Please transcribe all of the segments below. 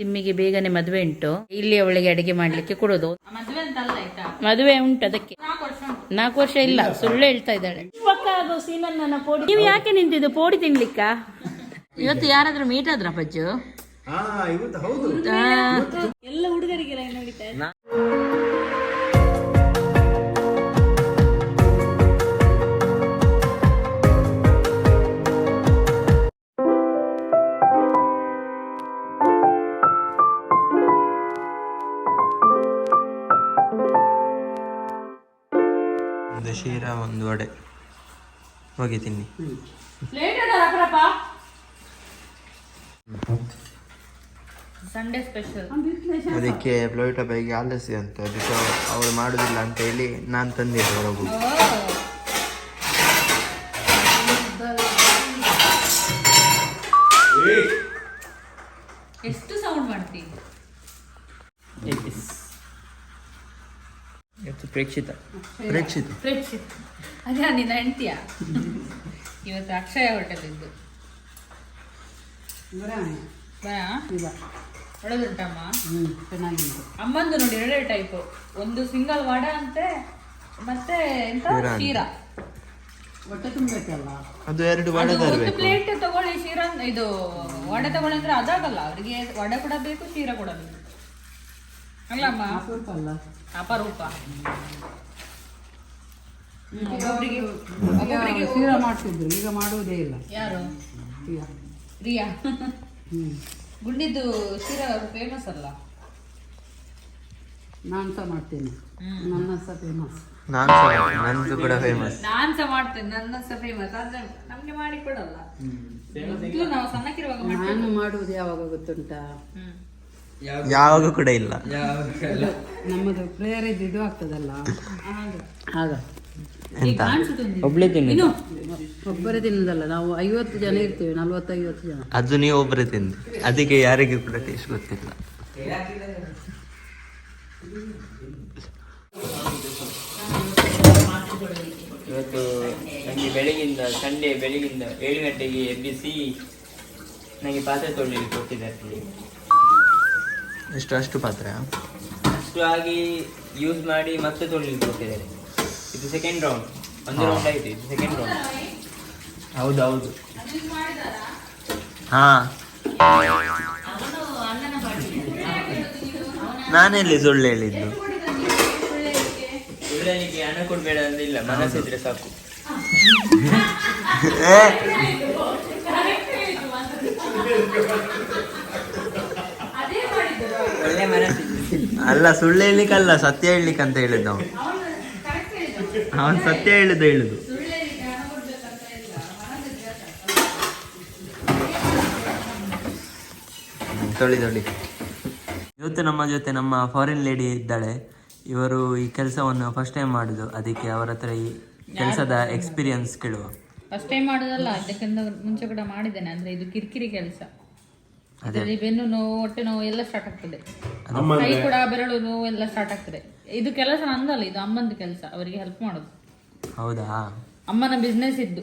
ತಿಮ್ಮಿಗೆ ಬೇಗನೆ ಮದುವೆ ಉಂಟು. ಇಲ್ಲಿ ಅವಳಿಗೆ ಅಡಿಗೆ ಮಾಡ್ಲಿಕ್ಕೆ ಕೊಡೋದು ಮದುವೆ ಅಂತ ಅಲ್ಲ ಆಯ್ತಾ? ಮದುವೆ ಉಂಟು ಅದಕ್ಕೆ. ನಾಲ್ಕು ವರ್ಷ ಇಲ್ಲ ಸುಳ್ಳು ಹೇಳ್ತಾ ಇದ್ದಾಳೆ. ಪೋಡಿ ನೀವು ಯಾಕೆ ನಿಂತಿದ್ದು ಪೋಡಿ ತಿನ್ಲಿಕ್ಕ? ಇವತ್ತು ಯಾರಾದ್ರೂ ಮೀಟ್ ಆದ್ರ ಪಜ್ಜು? ಹಾ ಇವತ್ತು ಹೌದು. ಎಲ್ಲ ಹುಡುಗರಿಗೆಲ್ಲ ಒಂದು ಶೀರಾ ಒಂದು ವಡೆ. ಹೋಗಿ ತಿನ್ನಿ. ಸಂಡೇ ಸ್ಪೆಷಲ್ ಅದಕ್ಕೆ ಪ್ಲೋಯಿಟ ಬೈಗೆ ಆಲಸಿ ಅಂತ ಅದಕ್ಕೆ ಅವ್ರು ಮಾಡುದಿಲ್ಲ ಅಂತ ಹೇಳಿ ನಾನು ತಂದಿದ್ದೆ ಹೊರಗು ಎಷ್ಟು ಸೌಂಡ್ ಮಾಡ್ತಿ ಪ್ರೇಕ್ಷಿತ. ಪ್ರೇಕ್ಷಿತ. ಫ್ರೆಶ್ ಅದೇ ನಿನ್ನ ಹೆಂಡ್ತಿಯ? ಇವತ್ತು ಅಕ್ಷಯ ಹೋಟೆಲ್ ಇದ್ದು. ಒಳ್ಳೆದುಂಟಮ್ಮ? ಚೆನ್ನಾಗಿದೆ ಅಮ್ಮಂದು ನೋಡಿ ಎರಡೇ ಟೈಪ್ ಒಂದು ಸಿಂಗಲ್ ವಾಡ ಅಂತೆ ಮತ್ತೆ ಎಂತ? ಶೀರಾ. ಹೊಟ್ಟೆ ತುಂಬಬೇಕಲ್ಲ ಅದು ಎರಡು ವಡೆ ಒಂದು ತರಬೇಕು. ಪ್ಲೇಟ್ ತಗೊಳ್ಳಿ ಶೀರಾ ಇದು ವಡೆ ತಗೊಳ್ಳಿ ಅಂದ್ರೆ ಅದಾಗಲ್ಲ. ಅವರಿಗೆ ವಡೆ ಕೂಡ ಬೇಕು ಶೀರಾ ಕೂಡ ಬೇಕು. ಅಲ್ಲಮ್ಮ ಅಪರೂಪ ಒಬ್ಬೊಬ್ರಿಗೆ ಶೀರಾ ಮಾಡ್ತಿದ್ರು ಈಗ ಮಾಡುವುದೇ ಇಲ್ಲ. ಯಾರು? ಪ್ರಿಯಾ. ರಿಯಾ ಗುಂಡಿದ್ದು ಶೀರಾ ಫೇಮಸ್ ಅಲ್ಲ? ನಾನು ಸಹ ಮಾಡ್ತೇನೆ. ನನ್ನ ಸಹ ಫೇಮಸ್ ನಾನು ನಂದು ಕೂಡ ಫೇಮಸ್ ನಾನ್ಸ ಸಹ ಮಾಡ್ತೇನೆ. ನನ್ನ ಸಹ ಫೇಮಸ್ ಆದ್ರೆ ನಮ್ಗೆ ಮಾಡಿ ಕೊಡಲ್ಲ. ಮೊದ್ಲು ನಾವು ಸಣ್ಣಕ್ಕಿರುವಾಗ. ನಾನು ಮಾಡುವುದು ಯಾವಾಗ ಗೊತ್ತುಂಟಾ? ಹ್ಮ್. ಯಾವಾಗ ಕೂಡ ಇಲ್ಲ. ನಮ್ಮದು ಪ್ರೇಯರ್ ಇದ್ದು ಇದು ಆಗ್ತದಲ್ಲ? ಆಗ ಎಂತ? ಒಬ್ಬಳೇ ಒಬ್ಳೆ ತಿನ್ನಿ. ಒಬ್ಬರೇ ತಿನ್ನೋದಲ್ಲ ನಾವು ಐವತ್ತು ಜನ ಇರ್ತೇವೆ ನಲ್ವತ್ತೈವತ್ತು ಜನ. ಅದು ನೀವು ಒಬ್ಬರೇ ತಿಂದು ಅದಕ್ಕೆ ಯಾರಿಗೂ ಕೂಡ ಟೇಸ್ಟ್ ಗೊತ್ತಿಲ್ಲ. ಇವತ್ತು ನನಗೆ ಬೆಳಗಿಂದ ಸಂಡೇ ಬೆಳಗಿಂದ ಏಳು ಗಂಟೆಗೆ ಎಬ್ಬಿಸಿ ನನಗೆ ಪಾತ್ರೆ ತೊಳಿಲಿಕ್ಕೆ ಕೊಟ್ಟಿದ್ದಾರೆ. ಎಷ್ಟು ಅಷ್ಟು ಪಾತ್ರೆ. ಅಷ್ಟು ಆಗಿ ಯೂಸ್ ಮಾಡಿ ಮತ್ತೆ ತೊಳಿಲಿಕ್ಕೆ ಹೋಗ್ತಿದ್ದಾರೆ ಇದು ಸೆಕೆಂಡ್ ರೌಂಡ್ ಒಂದು ರೌಂಡ್ ಆಯ್ತು ಇದು ಸೆಕೆಂಡ್ ರೌಂಡ್ ಹೌದು ಹೌದು ಹಾ ನಾನೆಲ್ಲಿ ಸುಳ್ಳು ಹೇಳಿದ್ದು? ಸುಳ್ಳಲಿಕ್ಕೆ ಹಣ ಕೊಡ್ಬೇಡ ಅಂದಿಲ್ಲ ಮನಸ್ಸಿದ್ರೆ ಸಾಕು. ಅಲ್ಲ ಸುಳ್ಳು ಹೇಳಲಿಕ್ಕಲ್ಲ ಸತ್ಯ ಹೇಳಲಿಕ್ಕೆ ಅಂತ ಹೇಳಿದ್ದ ಅವನು. ಅವನು ಸತ್ಯ ಹೇಳಿದ್ದು ಹೇಳುದು ಹ್ಮ್, ತೊಳಿ ತೊಳಿ. ಇವತ್ತು ನಮ್ಮ ಜೊತೆ ನಮ್ಮ ಫಾರಿನ್ ಲೇಡಿ ಇದ್ದಾಳೆ. ಇವರು ಈ ಕೆಲಸವನ್ನು ಫಸ್ಟ್ ಟೈಮ್ ಮಾಡುದು. ಅದಕ್ಕೆ ಅವರ ಹತ್ರ ಈ ಕೆಲಸದ ಎಕ್ಸ್ಪೀರಿಯನ್ಸ್ ಕೇಳುವ. ಫಸ್ಟ್ ಟೈಮ್ ಮಾಡೋದಲ್ಲ ಅದಕ್ಕಿಂತ ಮುಂಚೆ ಕೂಡ ಮಾಡಿದ್ದೇನೆ. ಅಂದ್ರೆ ಇದು ಕಿರಿಕಿರಿ ಕೆಲಸ. ಅದರಲ್ಲಿ ಬೆನ್ನು ನೋವು ಹೊಟ್ಟೆ ನೋವು ಎಲ್ಲ ಸ್ಟಾರ್ಟ್ ಆಗ್ತದೆ. ಕೈ ಕೂಡ ಬೆರಳು ನೋವು ಎಲ್ಲ ಸ್ಟಾರ್ಟ್ ಆಗ್ತದೆ. ಇದು ಕೆಲಸ ನಂದಲ್ಲ ಇದು ಅಮ್ಮಂದು ಕೆಲಸ ಅವರಿಗೆ ಹೆಲ್ಪ್ ಮಾಡೋದು. ಹೌದಾ? ಅಮ್ಮನ ಬಿಸ್ನೆಸ್ ಇದ್ದು.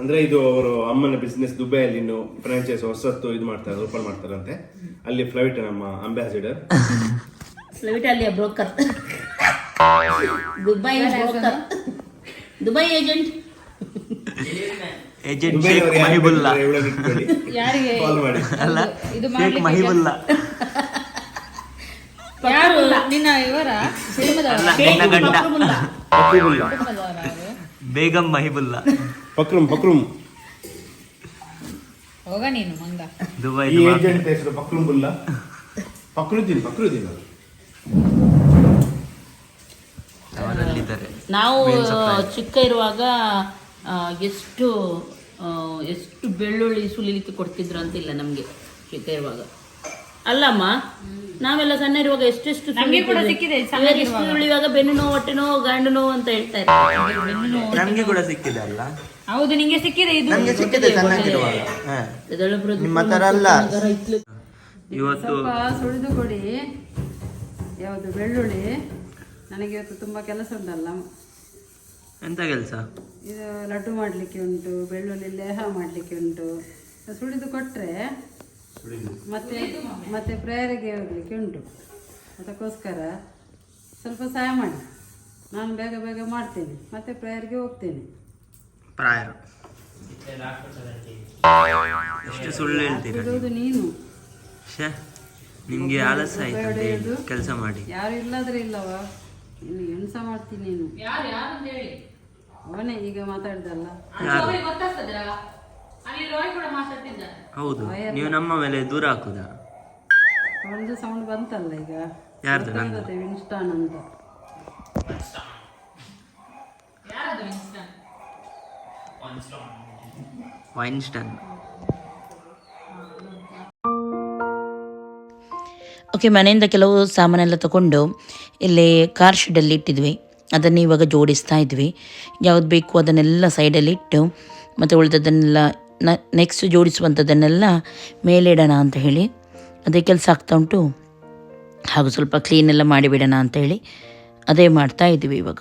ಅಂದ್ರೆ ಇದು ಅವರು ಅಮ್ಮನ ಬಿಸ್ನೆಸ್ ದುಬೈಯಲ್ಲಿ ಇನ್ನು ಫ್ರಾಂಚೈಸ್ ಹೊಸತ್ತು ಇದು ಮಾಡ್ತಾರೆ ಓಪನ್ ಮಾಡ್ತಾರಂತೆ. ಅಲ್ಲಿ ಫ್ಲೈಟ್ ನಮ್ಮ ambassador flight broker Dubai broker Dubai agent agent Sheikh Mahibulla. ಯಾರಿಗೆ? ಕಾಲ್ ಮಾಡಿ. ಅಲ್ಲ ಇದು ಶೇಖ್ ಮಹಿಬುಲ್ಲಾ. ಯಾರು? ನಿನ್ನ ಇವರ? ಕುಟುಂಬದವರ? ನಿನ್ನ ಗಂಡ. ಅವರು? ಬೇಗಂ ಮಹಿಬುಲ್ಲಾ. ಪಕ್ರುಮ್ ಪಕ್ರುಮ್ ಹೋಗ ನೀನು ಮಂಗ. ದುಬೈ ಈ ಏಜೆಂಟ್ ಹೆಸರು ಪಕ್ರುಮ್ ಬುಲ್ಲಾ ಪಕ್ರುದ್ದೀನ್ ಪಕ್ರುದ್ದೀನ್? ಅವರು ಅವರಲ್ಲಿದ್ದಾರೆ. ನಾವು ಚಿಕ್ಕ ಇರುವಾಗ ಎಷ್ಟು ಎಷ್ಟು ಬೆಳ್ಳುಳ್ಳಿ ಸುಲಿಲಿಕ್ಕೆ ಕೊಡ್ತಿದ್ರು ಅಂತಿಲ್ಲ ನಮ್ಗೆ ಚಿಕ್ಕ ಇರುವಾಗ. ಅಲ್ಲಮ್ಮ ನಾವೆಲ್ಲ ಸಣ್ಣ ಇರುವಾಗ ಎಷ್ಟೆಷ್ಟು ನಮ್ಗೆ ಕೂಡ ಸಿಕ್ಕಿದೆ, ಇವಾಗ ಎಷ್ಟು ಸುಲಿಯುವಾಗ? ಬೆನ್ನು ನೋವು ಹೊಟ್ಟೆ ನೋವು ಗಂಡು ನೋವು ಅಂತ ಹೇಳ್ತಾರೆ ನಮಗೆ ಕೂಡ ಸಿಕ್ಕಿದೆ ಅಲ್ಲ. ಹೌದು ನಿಂಗೆ ಸಿಕ್ಕಿದೆ ಇದು. ನಮ್ಗೆ ಸಿಕ್ಕಿದೆ ಸಣ್ಣಗಿರುವಾಗ ನಿಮ್ಮ ತರ ಅಲ್ಲ. ಇವತ್ತು ಸುಳಿದು ಕೊಡಿ. ಯಾವುದು ಬೆಳ್ಳುಳ್ಳಿ. ನನಗೆ ಇವತ್ತು ತುಂಬಾ ಕೆಲಸ ಉಂಟಲ್ಲ. ಎಂತ ಕೆಲಸ? ಇದು ಲಡ್ಡು ಮಾಡಲಿಕ್ಕೆ ಉಂಟು ಬೆಳ್ಳುಳ್ಳಿ ಲೇಹ ಮಾಡಲಿಕ್ಕೆ ಉಂಟು. ಸುಳಿದು ಕೊಟ್ಟರೆ ಮತ್ತೆ ಮತ್ತೆ ಪ್ರೇಯರಿಗೆ ಹೋಗ್ಲಿಕ್ಕೆ ಉಂಟು. ಅದಕ್ಕೋಸ್ಕರ ಸ್ವಲ್ಪ ಸಹಾಯ ಮಾಡಿ. ನಾನು ಬೇಗ ಬೇಗ ಮಾಡ್ತೇನೆ. ಮತ್ತೆ ಪ್ರೇಯರ್ಗೆ ಹೋಗ್ತೇನೆ. ಪ್ರಾಯರು. ಎಷ್ಟು ಸುಳ್ಳು ಹೇಳ್ತೀರ ನೀನು. ನಿಮಗೆ ನಿಮ್ಗೆ ಆಲಸ್ಯ ಆಯ್ತು ಕೆಲಸ ಮಾಡಿ. ಯಾರು ಇಲ್ಲಾದ್ರೆ ಇಲ್ಲವಾ? ಇನ್ನು ಮಾಡ್ತೀನಿ ನೀನು. ಯಾರು ಯಾರು ಅಂತ ಹೇಳಿ. ಅವನೇ ಈಗ ಮಾತಾಡ್ದಲ್ಲ? ಹೌದು ನೀವು ನಮ್ಮ ಮೇಲೆ ದೂರ ಹಾಕುದಾ? ಅವನದು ಸೌಂಡ್ ಬಂತಲ್ಲ ಈಗ? ಯಾರ್ದು ನಂದು? ವಿನ್ಸ್ಟಾನ್ ಅಂತ. ವೈನ್ಸ್ಟನ್? ಓಕೆ ಮನೆಯಿಂದ ಕೆಲವು ಸಾಮಾನೆಲ್ಲ ತಗೊಂಡು ಇಲ್ಲಿ ಕಾರ್ ಶೆಡ್ಡಲ್ಲಿ ಇಟ್ಟಿದ್ವಿ. ಅದನ್ನು ಇವಾಗ ಜೋಡಿಸ್ತಾ ಇದ್ವಿ. ಯಾವ್ದು ಬೇಕು ಅದನ್ನೆಲ್ಲ ಸೈಡಲ್ಲಿಟ್ಟು ಮತ್ತು ಉಳಿದದನ್ನೆಲ್ಲ ನೆಕ್ಸ್ಟ್ ಜೋಡಿಸುವಂಥದ್ದನ್ನೆಲ್ಲ ಮೇಲೆ ಇಡೋಣ ಅಂತ ಹೇಳಿ, ಅದೇ ಕೆಲಸ ಆಗ್ತಾ ಉಂಟು. ಹಾಗೂ ಸ್ವಲ್ಪ ಕ್ಲೀನೆಲ್ಲ ಮಾಡಿಬಿಡೋಣ ಅಂತ ಹೇಳಿ, ಅದೇ ಮಾಡ್ತಾ ಇದ್ವಿ ಇವಾಗ.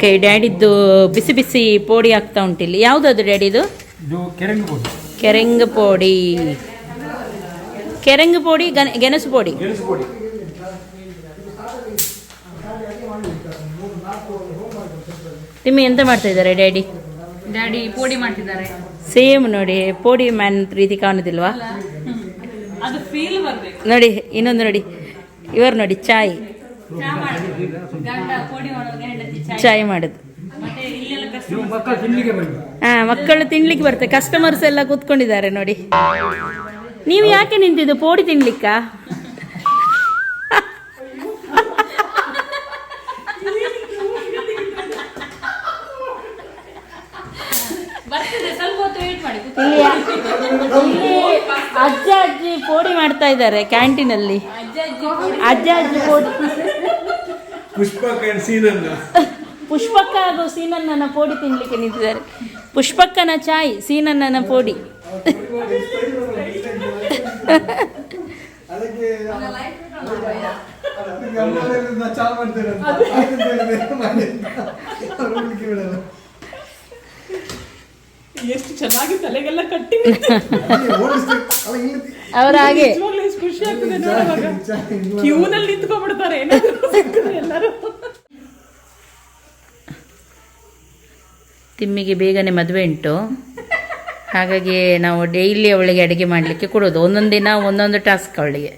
ಓಕೆ ಡ್ಯಾಡಿದ್ದು ಬಿಸಿ ಬಿಸಿ ಪೋಡಿ ಆಗ್ತಾ ಇಲ್ಲಿ. ಯಾವುದದು ಡ್ಯಾಡಿದು ಕೆರೆಂಗ್ ಕೆರೆಂಗು ಬೋರ್ಡ್ ಕೆರೆಂಗು ಪೋಡಿ. ಕೆರೆಂಗ್ ಪೋಡಿ ಗೆಣಸು ಪೋಡಿ. ತಿಮ್ಮಿ ಎಂತ ಮಾಡ್ತಾ ಇದ್ದಾರೆ ಡ್ಯಾಡಿ? ಡ್ಯಾಡಿ ಪೋಡಿ ಮಾಡ್ತಿದ್ದಾರೆ. ಸೇಮ್ ನೋಡಿ ಪೋಡಿ ಮ್ಯಾನ್ ರೀತಿ ಕಾಣುದಿಲ್ವಾ? ಅದು ಫೀಲ್ ಬರ್ಬೇಕು. ನೋಡಿ ಇನ್ನೊಂದು ನೋಡಿ. ಇವರು ನೋಡಿ ಚಾಯ್. ಚಾಯ್ ಮಾಡುದು. ಹಾ ಮಕ್ಕಳು ತಿನ್ಲಿಕ್ಕೆ ಬರ್ತದೆ. ಕಸ್ಟಮರ್ಸ್ ಎಲ್ಲ ಕೂತ್ಕೊಂಡಿದ್ದಾರೆ ನೋಡಿ. ನೀವು ಯಾಕೆ ನಿಂತಿದ್ದು ಪೋಡಿ ತಿನ್ಲಿಕ್ಕ? ಬರ್ತಿದೆ ಸ್ವಲ್ಪ ಹೊತ್ತು ವೇಟ್ ಮಾಡಿ ಇಲ್ಲಿ ಅಜ್ಜ ಅಜ್ಜಿ ಪೋಡಿ ಮಾಡ್ತಾ ಇದ್ದಾರೆ ಕ್ಯಾಂಟೀನಲ್ಲಿ ಅಜ್ಜ ಅಜ್ಜಿ ಪೋಡಿ. ಪುಷ್ಪ ಪುಷ್ಪಕ್ಕ ಹಾಗೂ ಸೀನಣ್ಣನ ಪೋಡಿ ತಿನ್ಲಿಕ್ಕೆ ನಿಂತಿದ್ದಾರೆ. ಪುಷ್ಪಕ್ಕನ ಚಾಯ್ ಸೀನಣ್ಣನ ಪೋಡಿ. ಎಷ್ಟು ಚೆನ್ನಾಗಿ ತಲೆಗೆಲ್ಲ ಕಟ್ಟಿ ಅವ್ರ ಹಾಗೆ. ಖುಷಿ ಆಗ್ತದೆ ನೋಡುವಾಗ ಕ್ಯೂನಲ್ಲಿ ನಿಂತ್ಕೊಂಡ್ಬಿಡ್ತಾರೆ. ಎಲ್ಲರೂ. ತಿಮ್ಮಿಗೆ ಬೇಗನೆ ಮದುವೆ ಉಂಟು. ಹಾಗಾಗಿ ನಾವು ಡೈಲಿ ಅವಳಿಗೆ ಅಡುಗೆ ಮಾಡಲಿಕ್ಕೆ ಕೊಡೋದು ಒಂದೊಂದು ದಿನ ಒಂದೊಂದು ಟಾಸ್ಕ್ ಅವಳಿಗೆ.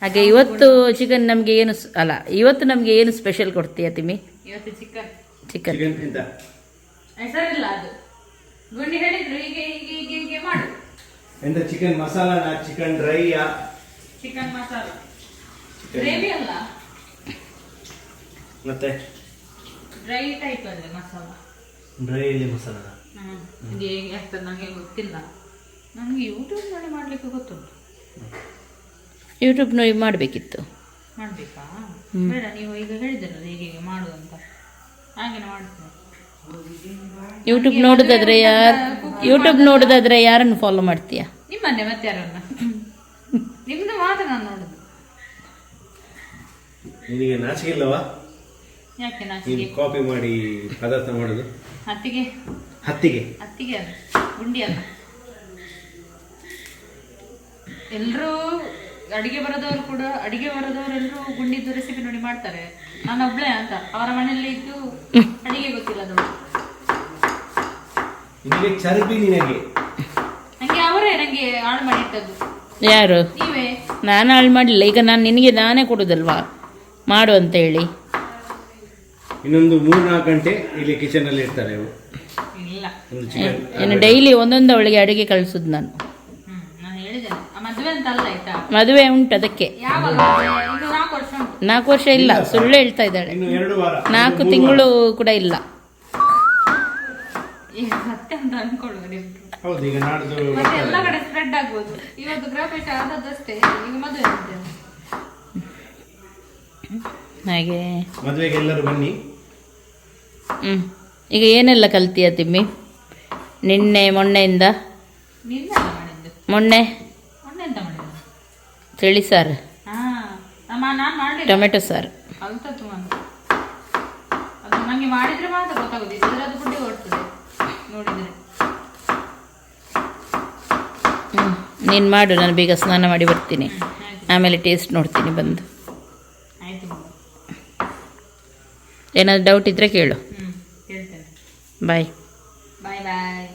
ಹಾಗೆ ಇವತ್ತು ಚಿಕನ್ ನಮಗೆ ಏನು ಸ್- ಅಲ್ಲ ಇವತ್ತು ನಮಗೆ ಏನು ಸ್ಪೆಷಲ್ ಕೊಡ್ತೀಯ ತಿಮ್ಮಿ? ಇವತ್ತು ಚಿಕನ್ ಚಿಕನ್ ಎಂತ? ಎಂತ ಚಿಕನ್ ಮಸಾಲ. ಗ್ರೇವಿ ಅಲ್ಲ? ಮತ್ತೆ? ಡ್ರೈ ಟೈಪ್ ಅಲ್ಲ ಮಸಾಲ. ಡ್ರೈ ಮಸಾಲಾನ ಹ್ಮ್. ಇದು ಹೇಗೆ ಆಗ್ತದೆ ನನಗೆ ಗೊತ್ತಿಲ್ಲ. ನನಗೆ ಯೂಟ್ಯೂಬ್ ನೋಡಿ ಮಾಡ್ಲಿಕ್ಕೆ ಗೊತ್ತುಂಟು. ಯೂಟ್ಯೂಬ್ ನೋಡಿ ಮಾಡಬೇಕಿತ್ತು. ಮಾಡ್ಬೇಕಾ? ಬೇಡ ನೀವು ಈಗ ಹೇಳಿದ್ರಲ್ಲ ಹೇಗೆ ಹೇಗೆ ಮಾಡುದು ಅಂತ. ಹಾಗೆ ಮಾಡ್ತೇನೆ. ಯೂಟ್ಯೂಬ್ ನೋಡೋದಾದ್ರೆ ಯಾರು ಯೂಟ್ಯೂಬ್ ನೋಡೋದಾದ್ರೆ ಯಾರನ್ನು ಫಾಲೋ ಮಾಡ್ತೀಯ? ನಿಮ್ಮನ್ನೇ ಮತ್ತೆ ಯಾರನ್ನ? ನಿಮ್ಮದು ಮಾತ್ರ ನಾನು ನೋಡುದು. ನಿನಗೆ ನಾಚಿಕೆ ಇಲ್ಲವಾ? ಯಾಕೆ ನಾಚಿಕೆ? ಕಾಪಿ ಮಾಡಿ ಪದಾರ್ಥ ಮಾಡೋದು. ಅತ್ತಿಗೆ ಹತ್ತಿಗೆ. ಹತ್ತಿಗೆ ಅಲ್ಲ ಗುಂಡಿ ಅಲ್ಲ ಎಲ್ಲರೂ ಅಡಿಗೆ ಬರೋದವ್ರು ಕೂಡ ಅಡಿಗೆ ಬರೋದವ್ರು ಎಲ್ಲರೂ ಗುಂಡಿದ್ದು ರೆಸಿಪಿ ನೋಡಿ ಮಾಡ್ತಾರೆ. ನಾನು ಒಬ್ಳೆ ಅಂತ. ಅವರ ಮನೆಯಲ್ಲಿ ಇದ್ದು ಅಡಿಗೆ ಗೊತ್ತಿಲ್ಲ ಅದು. ನಿನಗೆ ಚರ್ಬಿ ನಿನಗೆ. ನಂಗೆ ಅವರೇ ನಂಗೆ ಹಾಳು ಮಾಡಿಟ್ಟದ್ದು ಯಾರು? ನೀವೇ? ನಾನು ಹಾಳು ಮಾಡಿಲ್ಲ. ಈಗ ನಾನು ನಿನಗೆ ನಾನೇ ಕೊಡೋದಲ್ವಾ? ಮಾಡು ಅಂತ ಹೇಳಿ ಇನ್ನೊಂದು ಮೂರು ನಾಲ್ಕು ಗಂಟೆ ಇಲ್ಲಿ ಕಿಚನ್ ಅಲ್ಲಿ ಇರ್ತಾರೆ ಇವು ಇಲ್ಲ. ಒಂದು ಚಿಕನ್ ಏನು ಡೈಲಿ ಒಂದೊಂದು ಅವಳಿಗೆ ಅಡುಗೆ ಕಳಿಸೋದು ನಾನು. ಹ್ಮ್ ಮದುವೆ ಅಂತ ಅಲ್ಲ ಆಯ್ತಾ? ಮದುವೆ ಉಂಟು ಅದಕ್ಕೆ. ಯಾವಾಗ? ನಾಲ್ಕು ವರ್ಷ ಉಂಟು. ನಾಲ್ಕು ವರ್ಷ ಇಲ್ಲ ಸುಳ್ಳು ಹೇಳ್ತಾ ಇದ್ದಾಳೆ. ಇನ್ನು ಎರಡು ವಾರ ನಾಲ್ಕು ತಿಂಗಳು ಕೂಡ ಇಲ್ಲ. ಈಗ ಮತ್ತೆ ಅಂತ ಅನ್ಕೊಳ್ಳುವ ಹೌದು ಈಗ ನಾಡ್ದು ಮತ್ತೆ ಎಲ್ಲ ಕಡೆ ಸ್ಪ್ರೆಡ್ ಆಗ್ಬೋದು. ಇವತ್ತು ಗೃಹಪ್ರವೇಶ ಆದದ್ದಷ್ಟೇ ಈಗ ಮದುವೆ ಅಂತೆ ಹಾಗೆ. ಮದುವೆಗೆ ಎಲ್ಲರೂ ಬನ್ನಿ. ಹ್ಮ್. ಈಗ ಏನೆಲ್ಲ ಕಲ್ತೀಯ ತಿಮ್ಮಿ? ನಿನ್ನೆ ಮೊನ್ನೆಯಿಂದ? ಮೊನ್ನೆ? ತಿಳಿ ಸಾರು. ಟೊಮೆಟೊ ಸಾರು. ಮಾಡಿದ್ರೆ ಮಾತ್ರ ಗೊತ್ತಾಗೋದು. ನೋಡಿದ್ರೆ. ನೀನು ಮಾಡು ನಾನು ಬೇಗ ಸ್ನಾನ ಮಾಡಿ ಬರ್ತೀನಿ. ಆಮೇಲೆ ಟೇಸ್ಟ್ ನೋಡ್ತೀನಿ ಬಂದು. ಏನಾದ್ರು ಡೌಟ್ ಇದ್ದರೆ ಕೇಳು. ಬಾಯ್ ಬಾಯ್ ಬಾಯ್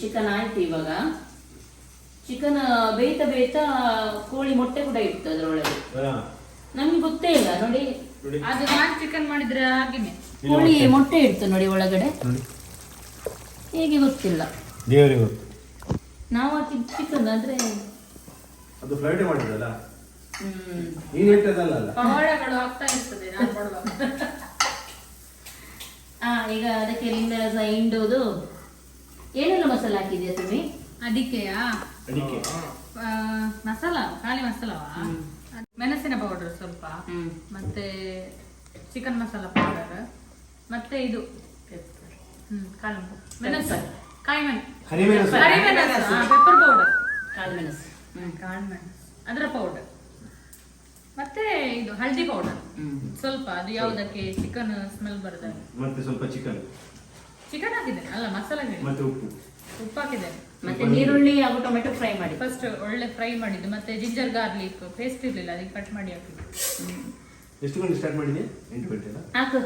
ಚಿಕನ್ ಆಯ್ತು ಇವಾಗ. ಚಿಕನ್ ಬೇಯ್ತಾ ಬೇಯ್ತಾ ಕೋಳಿ ಮೊಟ್ಟೆ ಕೂಡ ಇತ್ತು ಅದರೊಳಗೆ. ನಮ್ಗೆ ಗೊತ್ತೇ ಇಲ್ಲ ನೋಡಿ. ಅದು ನಾನು ಚಿಕನ್ ಮಾಡಿದ್ರೆ ಹಾಗೆ ಕೋಳಿ ಮೊಟ್ಟೆ ಇಡ್ತು ನೋಡಿ ಒಳಗಡೆ. ಹೇಗೆ ಗೊತ್ತಿಲ್ಲ. ದೇವರಿಗೆ ಗೊತ್ತು. ನಾವು ಹಾಕಿದ್ದು ಚಿಕನ್ ಆದ್ರೆ ಅದು ಫ್ಲೈಟ್ ಮಾಡಿದಲ್ಲ ಹ್ಮ್. ನೀನು ಹೇಳ್ತದಲ್ಲ ಪವಾಡಗಳು ಆಗ್ತಾ ಇರ್ತದೆ ನಾನು ಮಾಡುವಾಗ. ಆ ಈಗ ಅದಕ್ಕೆ ಲಿಂಗ ರಸ ಏನೆಲ್ಲ ಮಸಾಲ ಹಾಕಿದ್ಯಾ ತುಮಿ ಅದಕ್ಕೆಯಾ ಅಡಿಕೆ. ಆ, ಮಸಾಲ ಖಾಲಿ ಮಸಾಲವಾ? ಮೆಣಸಿನ ಪೌಡರ್ ಸ್ವಲ್ಪ. ಹ್ಮ್. ಮತ್ತೆ ಚಿಕನ್ ಮಸಾಲ ಪೌಡರ್ ಮತ್ತೆ ಇದು. ಹ್ಮ್ ಕಾಳು ಮೆಣಸು. ಕಾಯಿ ಮೆಣಸು ಕರಿಮೆಣಸು ಪೆಪ್ಪರ್ ಪೌಡರ್ ಕಾಳು ಮೆಣಸು ಹ್ಮ್. ಕಾಳು ಮೆಣಸು ಅದರ ಪೌಡರ್ ಮತ್ತೆ ಇದು ಹಳದಿ ಪೌಡರ್ ಸ್ವಲ್ಪ ಅದು ಯಾವುದಕ್ಕೆ ಚಿಕನ್ ಸ್ಮೆಲ್ ಬರ್ತದೆ ಮತ್ತೆ ಸ್ವಲ್ಪ ಚಿಕನ್ ಚಿಕನ್ ಹಾಕಿದ್ದೇನೆ. ಅಲ್ಲ ಮಸಾಲೆ ಹೇಳಿ ಮತ್ತೆ ಉಪ್ಪು. ಉಪ್ಪು ಹಾಕಿದ್ದೇನೆ. ಮತ್ತೆ ನೀರುಳ್ಳಿ ಹಾಗೂ ಟೊಮೆಟೊ ಫ್ರೈ ಮಾಡಿ. ಫಸ್ಟ್ ಒಳ್ಳೆ ಫ್ರೈ ಮಾಡಿದ್ದು. ಮತ್ತೆ ಜಿಂಜರ್ ಗಾರ್ಲಿಕ್ ಪೇಸ್ಟ್ ಇರಲಿಲ್ಲ ಅದಕ್ಕೆ ಕಟ್ ಮಾಡಿ ಹಾಕಿದ್ದು. ಎಷ್ಟು ಗಂಟೆ ಸ್ಟಾರ್ಟ್ ಮಾಡಿದ್ಯಾ? ಎಂಟು ಗಂಟೆ ಹಾಕು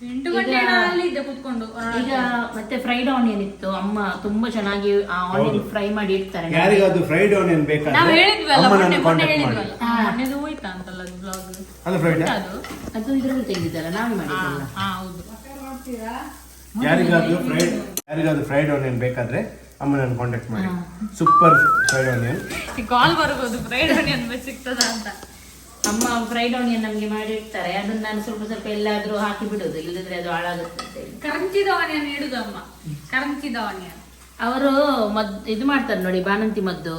ಎಂಟು ಗಂಟೆ ನಾನು ಅಲ್ಲಿ ಇದ್ದೆ ಕೂತ್ಕೊಂಡು. ಈಗ ಮತ್ತೆ ಫ್ರೈಡ್ ಆನಿಯನ್ ಇತ್ತು. ಅಮ್ಮ ತುಂಬಾ ಚೆನ್ನಾಗಿ ಆ ಆನಿಯನ್ ಫ್ರೈ ಮಾಡಿ ಇಡ್ತಾರೆ. ಯಾರಿಗಾದ್ರು ಫ್ರೈಡ್ ಆನಿಯನ್ ನಾವು ಬೇಕಾದ್ರೆ ಹೇಳಿದ್ವಲ್ಲ ಮೊನ್ನೆ ಅಮ್ಮನನ್ನು ಮೊನ್ನೆ ಕಾಂಟ್ಯಾಕ್ಟ್ ಮಾಡಿ. ಹೇಳಿದ್ವಲ್ಲ. ಹಾ, ಮೊನ್ನೆದು ಹೋಯ್ತಾ ಅಂತಲ್ಲ ಅದು ಬ್ಲಾಗ್ ಅಲ್ಲ ಫ್ರೈಡ್ ಅದು? ಅದು ಇದ್ರಲ್ಲಿ ತೆಗೆದಿದ್ದಲ್ಲ ನಾವೇ ಮಾಡಿದ್ದಲ್ಲ. ಹಾ ಹೌದು. ಯಾರಿಗಾದ್ರೂ ಫ್ರೈಡ್ ಯಾರಿಗಾದ್ರೂ ಫ್ರೈಡ್ ಆನಿಯನ್ ಬೇಕಾದ್ರೆ ಅಮ್ಮನನ್ನು ಕಾಂಟ್ಯಾಕ್ಟ್ ಮಾಡಿ. ಸೂಪರ್ ಫ್ರೈಡ್ ಆನಿಯನ್ ಕಾಲ್ ಬರ್ಬೋದು ಫ್ರೈಡ್ ಆನಿಯನ್ ಸಿಗ್ತದ ಅಂತ. ಅಮ್ಮ ಫ್ರೈಡ್ ಆನಿಯನ್ ನಮಗೆ ಮಾಡಿರ್ತಾರೆ. ಅದನ್ನ ನಾನು ಸ್ವಲ್ಪ ಸ್ವಲ್ಪ ಎಲ್ಲಾದ್ರೂ ಹಾಕಿ ಬಿಡೋದು. ಇಲ್ಲದಿದ್ರೆ ಅದು ಹಾಳಾಗುತ್ತೆ ಅಂತ ಹೇಳಿ. ಕರಂಚಿದ ಆನಿಯನ್ ಇಡುದು ಅಮ್ಮ. ಕರಂಚಿದ ಆನಿಯನ್ ಅವರು ಮದ್ ಇದು ಮಾಡ್ತಾರೆ ನೋಡಿ ಬಾಣಂತಿ ಮದ್ದು.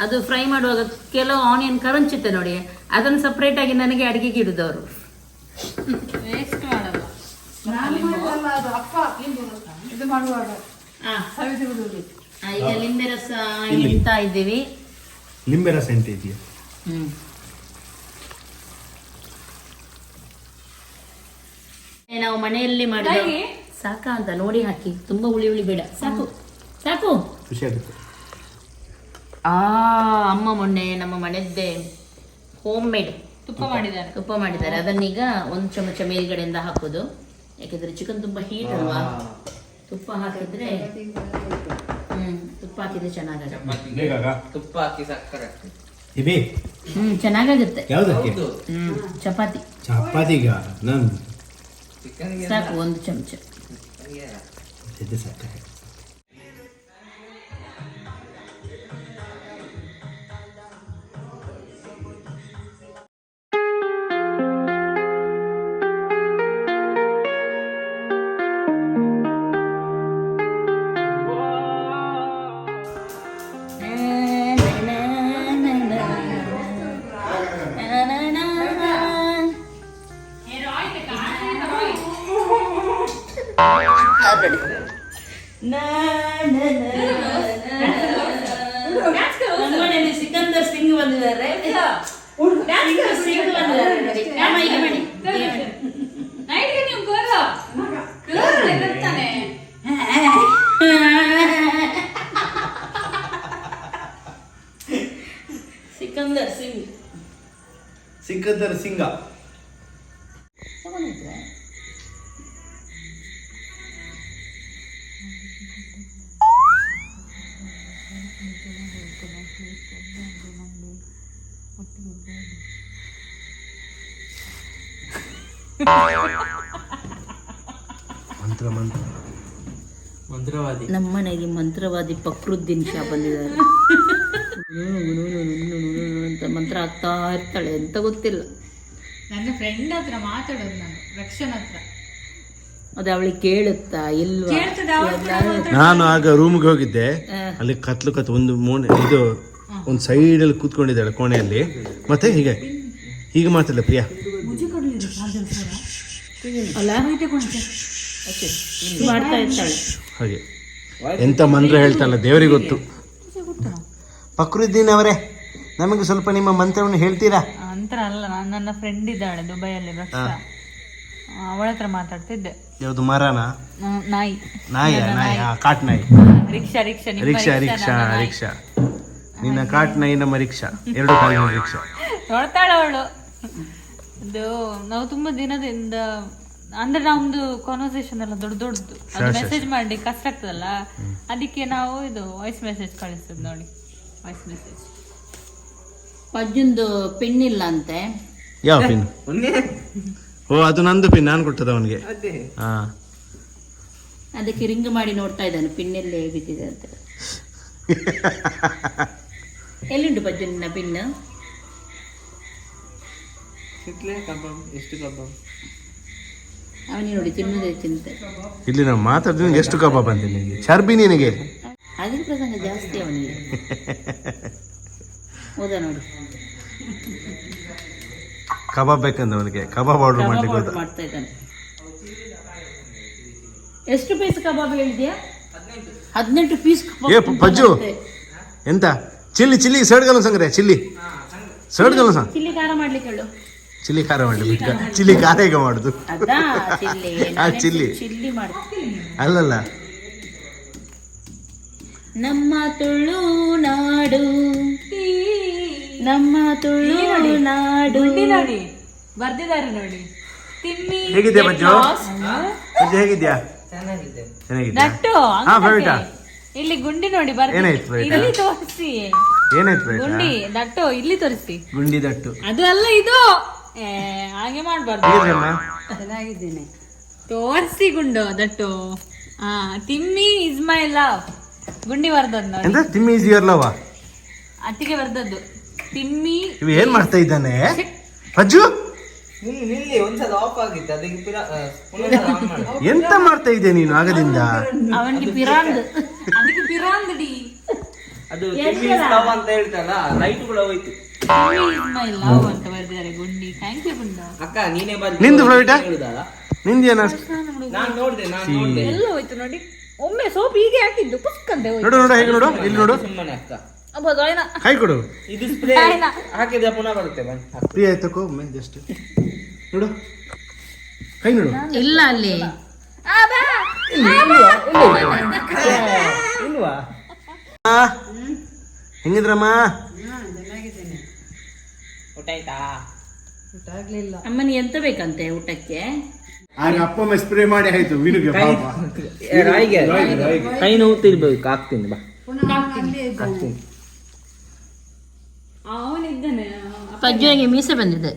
ಅದು ಫ್ರೈ ಮಾಡುವಾಗ ಕೆಲವು ಆನಿಯನ್ ಕರಂಚುತ್ತೆ ನೋಡಿ. ಅದನ್ನು ಸಪ್ರೇಟ್ ಆಗಿ ನನಗೆ ಅಡಿಗೆಗೆ ಇಡುದು ಅವರು. ವೇಸ್ಟ್ ಮಾಡಲ್ಲ. ನಾನು ಮಾಡಲ್ಲ ಅದು ಅಪ್ಪ ಇದು ಮಾಡುವಾಗ ಈಗ ಲಿಂಬೆ ರಸ ಇಡ್ತಾ ಇದ್ದೀವಿ. ಲಿಂಬೆ ರಸ ಎಂತ ಇದೆಯಾ? ಹ್ಮ್. ನಾವು ಮನೆಯಲ್ಲಿ ಮಾಡಿದ ಸಾಕ ಅಂತ ನೋಡಿ ಹಾಕಿ. ತುಂಬಾ ಹುಳಿ ಹುಳಿ ಬೇಡ. ಸಾಕು. ಸಾಕು. ಖುಷಿ ಆಗುತ್ತೆ. ಆ ಅಮ್ಮ ಮೊನ್ನೆ ನಮ್ಮ ಮನೆದ್ದೇ ಹೋಮ್ ಮೇಡ್ ತುಪ್ಪ ಮಾಡಿದ್ದಾರೆ. ತುಪ್ಪ ಮಾಡಿದ್ದಾರೆ. ಅದನ್ನೀಗ ಒಂದು ಚಮಚ ಮೇಲ್ಗಡೆಯಿಂದ ಹಾಕೋದು. ಯಾಕೆಂದ್ರೆ ಚಿಕನ್ ತುಂಬಾ ಹೀಟ್ ಅಲ್ವಾ? ತುಪ್ಪ ಹಾಕಿದ್ರೆ ಹ್ಮ್ ತುಪ್ಪ ಹಾಕಿದ್ರೆ ಚೆನ್ನಾಗಾಗುತ್ತೆ ತುಪ್ಪ ಹಾಕಿ ಸಕ್ಕರೆ ಹ್ಮ್ ಚೆನ್ನಾಗಾಗುತ್ತೆ. ಹ್ಮ್ ಚಪಾತಿ. ಚಪಾತಿಗ? ನಾನು ಚಿಕನ್ಗೆ ಸಾಕು ಒಂದು ಚಮಚ ಜೊತೆ ಸಕ್ಕರೆ ತಗೊಂಡಿದ್ರೆ ಮಂತ್ರ ಮಂತ್ರ ಮಂತ್ರವಾದಿ. ನಮ್ಮನೆಗೆ ಮಂತ್ರವಾದಿ ಪಕ್ರುದ್ದೀನ್ ಶಾ ಬಂದಿದ್ದಾರೆ. ಅಂತ ಮಂತ್ರ ಆಗ್ತಾ ಇರ್ತಾಳೆ ಅಂತ ಗೊತ್ತಿಲ್ಲ. ನನ್ನ ಫ್ರೆಂಡ್ ಹತ್ರ ಮಾತಾಡೋದು ನಾನು. ರಕ್ಷನ್ ಹತ್ರ. ಅದು ಅವಳಿಗೆ ಕೇಳುತ್ತಾ ಇಲ್ವಾ? ಕೇಳ್ತದೆ ಅವ್ಳು ನಾನು ಆಗ ರೂಮ್ಗೆ ಹೋಗಿದ್ದೆ. ಅಲ್ಲಿ ಕತ್ಲು ಕತ್ ಒಂದು ಮೋನೆ ಇದು ಒಂದು ಸೈಡಲ್ಲಿ ಕೂತ್ಕೊಂಡಿದ್ದಾಳೆ ಕೋಣೆಯಲ್ಲಿ. ಮತ್ತೆ ಹೀಗೆ ಹೀಗೆ ಮಾತಾಡಲ್ಲ ಪ್ರಿಯಾ. ಅಲ್ಲ. ಮಾಡ್ತಾ ಇರ್ತಾಳೆ. ಹಾಗೆ. ಎಂತ ಮಂತ್ರ ಹೇಳ್ತಾಳ ದೇವರಿಗೆ ಗೊತ್ತು. ಫಕ್ರುದ್ದೀನ್ ಅವರೇ ನಮಗೆ ಸ್ವಲ್ಪ ನಿಮ್ಮ ಮಂತ್ರವನ್ನು ಹೇಳ್ತೀರಾ? ಅಂತರ ಅಲ್ಲ ನಾನು ನನ್ನ ಫ್ರೆಂಡ್ ಇದ್ದಾಳೆ ದುಬೈಯಲ್ಲಿ ರಕ್ಷಾ ಅವಳ ಹತ್ರ ಮಾತಾಡ್ತಿದ್ದೆ. ಯಾವುದು ಮರನ? ಹ್ಮ್, ನಾಯಿ. ನಾಯಿ. ನಾಯಿ ಕಾಟ್ ನಾಯಿ. ರಿಕ್ಷಾ ರಿಕ್ಷಾ ನಿಮ್ಮ ರಿಕ್ಷಾ ರಿಕ್ಷಾ, ರಿಕ್ಷಾ ನನ್ನ ನಾಯಿ. ರಿಕ್ಷಾ. ನಿನ್ನ ಕಾಟ್ ನಾಯಿ ನಮ್ಮ ರಿಕ್ಷಾ. ಎರಡು ಕಾಲಿನ ರಿಕ್ಷಾ. ನೋಡ್ತಾಳೆ ಅವಳು. ಇದು ನಾವು ತುಂಬಾ ದಿನದಿಂದ ಅಂದ್ರೆ ನಮ್ದು ಕಾನ್ವರ್ಸೇಷನ್ ಎಲ್ಲ ದೊಡ್ಡ ದೊಡ್ಡದು. ಅದು ಮೆಸೇಜ್ ಮಾಡಿ ಕಷ್ಟ ಆಗ್ತದಲ್ಲ? ಅದಕ್ಕೆ ನಾವು ಇದು ವಾಯ್ಸ್ ಮೆಸೇಜ್ ಕಳಿಸ್ತದೆ ನೋಡಿ. ವಾಯ್ಸ್ ಮೆಸೇಜ್ ಪಜ್ಜಂದು ಪಿನ್ ಇಲ್ಲ ಅಂತೆ ಯಾವ ಪಿನ್? ಓ ಅದು ನಂದು ಪಿನ್ ನಾನು ಕೊಟ್ಟದ ಅವನಿಗೆ. ಹಾ. ಅದಕ್ಕೆ ರಿಂಗ್ ಮಾಡಿ ನೋಡ್ತಾ ಇದ್ದಾನೆ ಪಿನ್ ಎಲ್ಲೇ ಬಿದ್ದಿದೆ ಅಂತ. ಎಲ್ಲಿಂಟು ನಿನ್ನ ಪಿನ್ ಕಬಾಬ್ ಎಷ್ಟು ಕಬಾಬ್? ಅವನಿಗೆ ನೋಡಿ ತಿನ್ನೋದೇ ಚಿಂತೆ ಇಲ್ಲಿ ನಾವು ಮಾತಾಡಿದ್ರೆ ಎಷ್ಟು ಕಬಾಬ್ ಅಂತ ನಿನಗೆ? ಚರ್ಬಿ ನಿನಗೆ? ಅದ್ರ ಪ್ರಸಂಗ ಜಾಸ್ತಿ ಅವನಿಗೆ. ಹೌದಾ ನೋಡಿ. ಕಬಾಬ್ ಬೇಕಂದ್ರೆ ಅವನಿಗೆ. ಕಬಾಬ್ ಆರ್ಡರ್ ಮಾಡ್ಲಿಕ್ಕೆ ಹೋದ. ಮಾಡ್ತಾ ಇದ್ದಾನೆ. ಎಷ್ಟು ಪೀಸ್ ಕಬಾಬ್ ಹೇಳಿದ್ಯಾ? ಹದಿನೆಂಟು ಪೀಸ್ ಏ ಪಜ್ಜು. ಎಂತ? ಚಿಲ್ಲಿ ಚಿಲ್ಲಿ ಸರ್ಡ್ಗಲ್ಲ ಸಂಗ್ರೆ ಚಿಲ್ಲಿ. ಸರ್ಡ್ಗಲ್ಲ ಸಂಗ್ ಚಿಲ್ಲಿ ಖಾರ ಮಾಡ್ಲಿಕ್ಕೆ ಹೇಳು. ಚಿಲ್ಲಿ ಖಾರ ಮಾಡಿ ಬಿಟ್ಕ ಚಿಲ್ಲಿ ಖಾರ ಹೇಗೆ ಮಾಡುದು. ಆ, ಚಿಲ್ಲಿ. ಚಿಲ್ಲಿ. ಅಲ್ಲಲ್ಲ. ನಮ್ಮ ತುಳು ನಾಡು. ನಮ್ಮ ತುಳು ನಾಡು ನೋಡಿ. ಬರ್ದಿದ್ದಾರೆ ನೋಡಿ. ತಿಮ್ಮಿ ಹೇಗಿದ್ಯಾ ಮಜ್ಜು? ಬಜ್ಜು? ಹೇಗಿದ್ಯಾ? ಚೆನ್ನಾಗಿದೆ. ದಟ್ಟು ಹಾ ಅಂಗಕ್ಕೆ. ಇಲ್ಲಿ ಗುಂಡಿ ನೋಡಿ ಬರ್ದಿ. ಏನಾಯ್ತು? ಇಲ್ಲಿ ತೋರಿಸಿ. ಏನಾಯ್ತು? ಗುಂಡಿ ದಟ್ಟು ಇಲ್ಲಿ ತೋರಿಸಿ. ಗುಂಡಿ ದಟ್ಟು ಅದು ಅಲ್ಲ ಇದು. ಏ, ಹಾಗೆ ಮಾಡ್ಬಾರ್ದು. ಹೇಗಿದ್ರಮ್ಮ ಚೆನ್ನಾಗಿದ್ದೇನೆ. ತೋರಿಸಿ ಗುಂಡು ದಟ್ಟು ಹಾ ತಿಮ್ಮಿ ಇಸ್ ಮೈ ಲವ್ ಗುಂಡಿ ಬರ್ದದ್ದು ನೋಡಿ. ಎಂತ? ತಿಮ್ಮಿ ಈಸಿ ಇರ್ಲವ ಅತ್ತಿಗೆ ಬರ್ದದ್ದು. ತಿಮ್ಮಿ ಇವ ಏನ್ ಮಾಡ್ತಾ ಇದ್ದಾನೆ? ಅಜ್ಜು ನಿಲ್ಲಿ ನಿಲ್ಲಿ ಒಂದ್ಸಲ ಆಫ್ ಆಗಿತ್ತು. ಅದಕ್ಕೆ ಪಿರ ಎಂತ ಮಾಡ್ತಾ ಇದ್ದೆ ನೀನು ಆಗದಿಂದ? ಅವನಿಗೆ ಪಿರಾಂದ್ ಅದಕ್ಕೆ ಪಿರಾಂದಡಿ ಅದು ತಿಮ್ಮಿ ಸ್ಟವ್ ಅಂತ ಹೇಳ್ತಲ್ಲ ಲೈಟ್ ಕೂಡ ಹೋಯ್ತು. ತಿಮ್ಮಿ ಇಸ್ ಅಂತ ಬರ್ದಿದ್ದಾರೆ ಗುಂಡಿ. ಥ್ಯಾಂಕ್ ಯು ಗುಂಡು. ಅಕ್ಕ ನೀನೇ ಬರ್ದು ನಿಂದು ಪ್ರವೀಟ? ಹೇಳುದಲ್ಲ ನಿಂದೇನ ನಾನ್ ನೋಡ್ದೆ ನಾನ್ ನೋಡ್ದೆ. ಎಲ್ಲ ಹೋಯ್ತು ನೋಡಿ. ಒಮ್ಮೆ ಸೋಪ್ ಹೀಗೆ ಹಾಕಿದ್ದು ಪುಸ್ತಕ ನೋಡು ನೋಡು ಹೇಗೆ ನೋಡು? ಇಲ್ಲಿ ನೋಡು. ಸುಮ್ಮನೆ ಅಕ್ಕ. ಕೈ ಕೊಡು. ಇದು ಸ್ಪ್ರೇ ಹಾಕಿದ್ರೆ ಪುನಃ ಬರುತ್ತೆ ಬನ್ನಿ. ಫ್ರೀ ಆಯ್ತಕೋ ಒಮ್ಮೆ ಜಸ್ಟ್ ನೋಡು. ಕೈ ನೋಡು. ಇಲ್ಲ ಅಲ್ಲಿ. ಇಲ್ವಾ? ಹೆಂಗಿದ್ರಮ್ಮ? ಊಟ ಆಯ್ತಾ? ಊಟ ಆಗ್ಲಿಲ್ಲ. ಅಮ್ಮನಿಗೆ ಎಂತ ಬೇಕಂತೆ ಊಟಕ್ಕೆ? ಆಗ ಅಪ್ಪ ಅಮ್ಮ ಸ್ಪ್ರೇ ಮಾಡಿ ಆಯ್ತು ವಿನುಗೆ ಕೈ ನೋವು ರಾಯಿಗೆ. ಕೈ ನೋವುತ್ತಿರ್ಬೇಕು ಹಾಕ್ತೀನಿ ಬಾ. ಪುನಃ ಅಲ್ಲಿ ಇದ್ದಾನೆ. ಪಜ್ಜನಿಗೆ ಮೀಸೆ ಬಂದಿದೆ.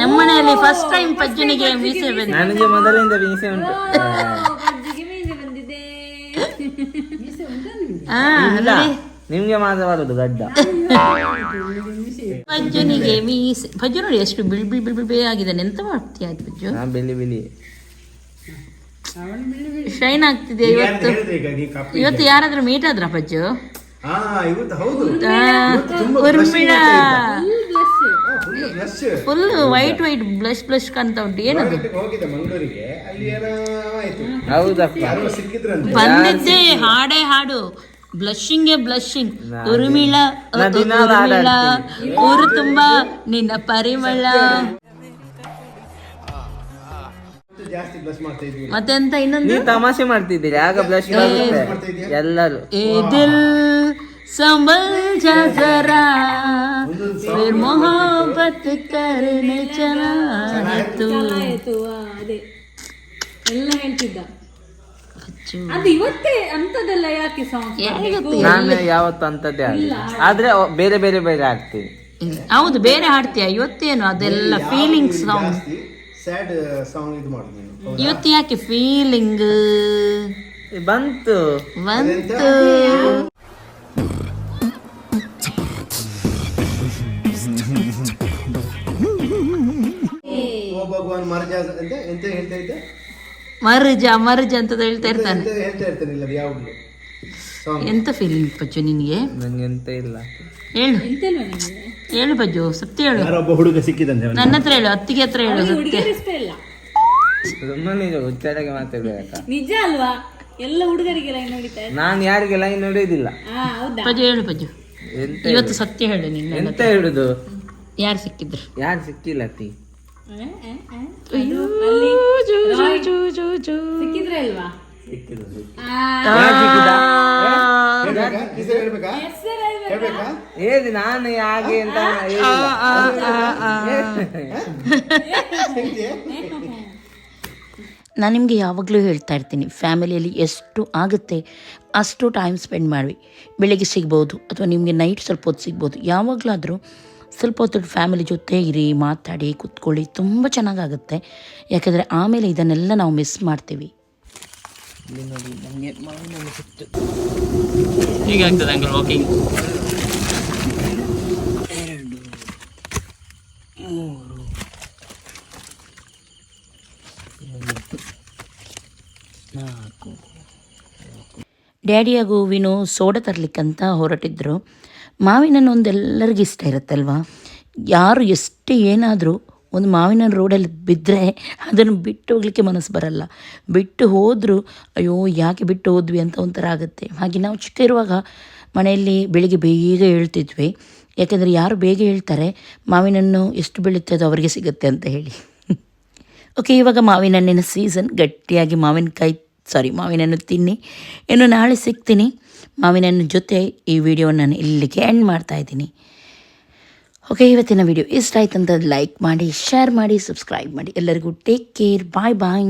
ನಮ್ಮನೆಯಲ್ಲಿ ಫಸ್ಟ್ ಟೈಮ್ ಪಜ್ಜನಿಗೆ ಮೀಸೆ ಬಂದಿದೆ. ನನಗೆ ಮೊದಲಿಂದ ಮೀಸೆ ಉಂಟು. ಪಜ್ಜಿಗೆ ಮೀಸೆ ಬಂದಿದೆ. ಹಾ ಇಲ್ಲ ನಿಮ್ಗೆ ಮಾತ್ರ ಬರುದು ಗಡ್ಡ ಪಜ್ಜನಿಗೆ ಮೀಸೆ. ಪಜ್ಜು ನೋಡಿ ಎಷ್ಟು ಬಿಳಿ ಬಿಳಿ ಬಿಳಿ ಬಿಳಿ ಆಗಿದ್ದಾನೆ. ಎಂತ ಮಾಡ್ತೀಯ ಆಯ್ತು ಪಜ್ಜು ಬಿಳಿ ಬಿಳಿ. ಶೈನ್ ಆಗ್ತಿದೆ ಇವತ್ತು. ಇವತ್ತು ಯಾರಾದ್ರೂ ಮೀಟ್ ಆದ್ರ ಪಜ್ಜು ಹಾ ಇವತ್ತು ಹೌದು. ಆ, Urmila blush full white white blush blush ಕಾಣ್ತಾ ಉಂಟು. ಏನದು? ಹೋಗಿದ್ದೆ ಮಂಗಳೂರಿಗೆ. ಅಲ್ಲಿ ಏನೋ ಆಯ್ತು. ಹೌದಪ್ಪ. ಯಾರೋ ಸಿಕ್ಕಿದ್ರಂತೆ. ಬಂದಿದ್ದೆ ಹಾಡೇ ಹಾಡು. ಬ್ಲಶಿಂಗ್ ಬ್ಲಶಿಂಗ್ ಉರ್ಮಿಳ ಉರುಮಿಳ. ಊರು ತುಂಬಾ ನಿನ್ನ ಪರಿಮಳ. ಜಾಸ್ತಿ ಬ್ಲಶ್ ಮಾಡ್ತಾ ಇದ್ವಿ ಮತ್ತೆಂತ ಇನ್ನೊಂದು ನೀವು ತಮಾಷೆ ಮಾಡ್ತಿದ್ದೀರಿ ಆಗ ಬ್ಲಶ್ ಬರುತ್ತೆ ಎಲ್ಲರೂ ए दिल संभल जा जरा फिर मोहब्बत करने चला है तू ಅದೇ ಎಲ್ಲ ಹೇಳ್ತಿದ್ದ ಅದು ಇವತ್ತೇ ಅಂತದೆಲ್ಲ ಯಾಕೆ ಸಾಂಗ್ ನಾನು ಯಾವತ್ತು ಅಂತದ್ದೇ ಆಗಲಿ ಆದ್ರೆ ಅವ್- ಬೇರೆ ಬೇರೆ ಬೇರೆ ಆಗ್ತೀವಿ ಹೌದು ಬೇರೆ ಹಾಡ್ತೀಯ ಇವತ್ತೇನು ಅದೆಲ್ಲ ಫೀಲಿಂಗ್ಸ್ ಸಾಂಗ್ ಸ್ಯಾಡ್ ಸಾಂಗ್ ಇದು ಮಾಡುದು ನೀನು. ಇವತ್ತು ಯಾಕೆ ಫೀಲಿಂಗ್ ಬಂತು. ಬಂತು. ಓ ಭಗವಾನ್ ಮರ್ಜ ಅಂತ ಎಂತ ಹೇಳ್ತಾ ಇದ್ದೆ? ಮರ್ಜ ಮರ್ಜ ಅಂತ ಹೇಳ್ತಾ ಇರ್ತಾನೆ. ಎಂತ ಹೇಳ್ತಾ ಇರ್ತಾನೆ ಇಲ್ಲ ಯಾವಾಗಲೂ ಎಂತ ಫೀಲಿಂಗ್ ಪಚ್ಚು ನಿನಗೆ? ನಂಗೆ ಎಂತ ಇಲ್ಲ. ಹೇಳು. ಹೇಳು ಬಜ್ಜು ಸತ್ಯ ಹೇಳು ಯಾರೊಬ್ಬ ಹುಡುಗ ಸಿಕ್ಕಿದಂತೆ ಅವನಿಗೆ. ನನ್ನ ಹತ್ರ ಹೇಳು ಅತ್ತಿಗೆ ಹತ್ರ ಹೇಳು ಸತ್ಯ ಇಷ್ಟ ಇಲ್ಲ ಸುಮ್ಮನೆ ಇದು ಹುಚ್ಚಾಡಕ್ಕೆ ಮಾತಾಡ್ಬೇಕಾ ನಿಜ ಅಲ್ವಾ ಎಲ್ಲ ಹುಡುಗರಿಗೆ ಲೈನ್ ನೋಡಿತಾ ನಾನು ಯಾರಿಗೆ ಲೈನ್ ನೋಡೋದಿಲ್ಲ ಹಾ ಹೌದಾ ಪಜ್ಜು ಹೇಳು ಬಜ್ಜು ಎಂತ ಇವತ್ತು ಸತ್ಯ ಹೇಳು ನಿನ್ನ ಎಂತ ಹೇಳುದು ಯಾರು ಸಿಕ್ಕಿದ್ರು ಯಾರು ಸಿಕ್ಕಿಲ್ಲ ಅತ್ತಿ ಜೂ. ಸಿಕ್ಕಿದ್ರೆ ಇಲ್ವಾ ನಾನು ಹಾಗೆ ಅಂತ ನಾನು ನಿಮಗೆ ಯಾವಾಗಲೂ ಹೇಳ್ತಾ ಇರ್ತೀನಿ ಫ್ಯಾಮಿಲಿಯಲ್ಲಿ ಎಷ್ಟು ಆಗುತ್ತೆ ಅಷ್ಟು ಟೈಮ್ ಸ್ಪೆಂಡ್ ಮಾಡಿ ಬೆಳಿಗ್ಗೆ ಸಿಗ್ಬೋದು ಅಥವಾ ನಿಮಗೆ ನೈಟ್ ಸ್ವಲ್ಪ ಹೊತ್ತು ಸಿಗ್ಬೋದು ಯಾವಾಗಲಾದರೂ ಸ್ವಲ್ಪ ಹೊತ್ತು ಫ್ಯಾಮಿಲಿ ಜೊತೆ ಇರಿ ಮಾತಾಡಿ ಕೂತ್ಕೊಳ್ಳಿ ತುಂಬ ಚೆನ್ನಾಗಾಗುತ್ತೆ. ಯಾಕೆಂದರೆ ಆಮೇಲೆ ಇದನ್ನೆಲ್ಲ ನಾವು ಮಿಸ್ ಮಾಡ್ತೀವಿ. ಅಂಕಲ್ ವಾಕಿಂಗ್ ಡ್ಯಾಡಿ ಹಾಗೂ ವಿನು ಸೋಡ ತರಲಿಕ್ಕಂತ ಹೊರಟಿದ್ರು. ಮಾವಿನ ಒಂದೆಲ್ಲರಿಗೂ ಒಂದು ಎಲ್ಲರಿಗೂ ಇಷ್ಟ ಇರುತ್ತಲ್ವಾ? ಯಾರು ಎಷ್ಟೇ ಏನಾದರೂ ಒಂದು ಮಾವಿನ ರೋಡಲ್ಲಿ ಬಿದ್ದರೆ ಅದನ್ನು ಬಿಟ್ಟು ಹೋಗ್ಲಿಕ್ಕೆ ಮನಸ್ಸು ಬರಲ್ಲ. ಬಿಟ್ಟು ಹೋದರೂ, ಅಯ್ಯೋ, ಯಾಕೆ ಬಿಟ್ಟು ಹೋದ್ವಿ ಅಂತ ಒಂಥರ ಆಗುತ್ತೆ. ಹಾಗೆ ನಾವು ಚಿಕ್ಕ ಇರುವಾಗ ಮನೆಯಲ್ಲಿ ಬೆಳಿಗ್ಗೆ ಬೇಗ ಹೇಳ್ತಿದ್ವಿ. ಯಾಕೆಂದರೆ ಯಾರು ಬೇಗ ಹೇಳ್ತಾರೆ ಮಾವಿನ ಹಣ್ಣು ಎಷ್ಟು ಬೆಳೀತೆ ಅದು ಅವರಿಗೆ ಸಿಗುತ್ತೆ ಅಂತ ಹೇಳಿ. ಓಕೆ, ಇವಾಗ ಮಾವಿನ ಹಣ್ಣಿನ ಸೀಸನ್ ಗಟ್ಟಿಯಾಗಿ ಮಾವಿನಕಾಯಿ, ಸಾರಿ ಮಾವಿನ ಹಣ್ಣು ತಿನ್ನಿ. ಇನ್ನು ನಾಳೆ ಸಿಗ್ತೀನಿ. ಮಾವಿನ ಹಣ್ಣು ಜೊತೆ ಈ ವಿಡಿಯೋ ನಾನು ಇಲ್ಲಿಗೆ ಎಂಡ್ ಮಾಡ್ತಾ ಇದ್ದೀನಿ. ಓಕೆ ಇವತ್ತಿನ ವಿಡಿಯೋ ಇಷ್ಟ ಆಯ್ತು ಅಂತ ಲೈಕ್ ಮಾಡಿ ಶೇರ್ ಮಾಡಿ ಸಬ್ಸ್ಕ್ರೈಬ್ ಮಾಡಿ. ಎಲ್ಲರಿಗೂ ಟೇಕ್ ಕೇರ್ ಬಾಯ್ ಬಾಯ್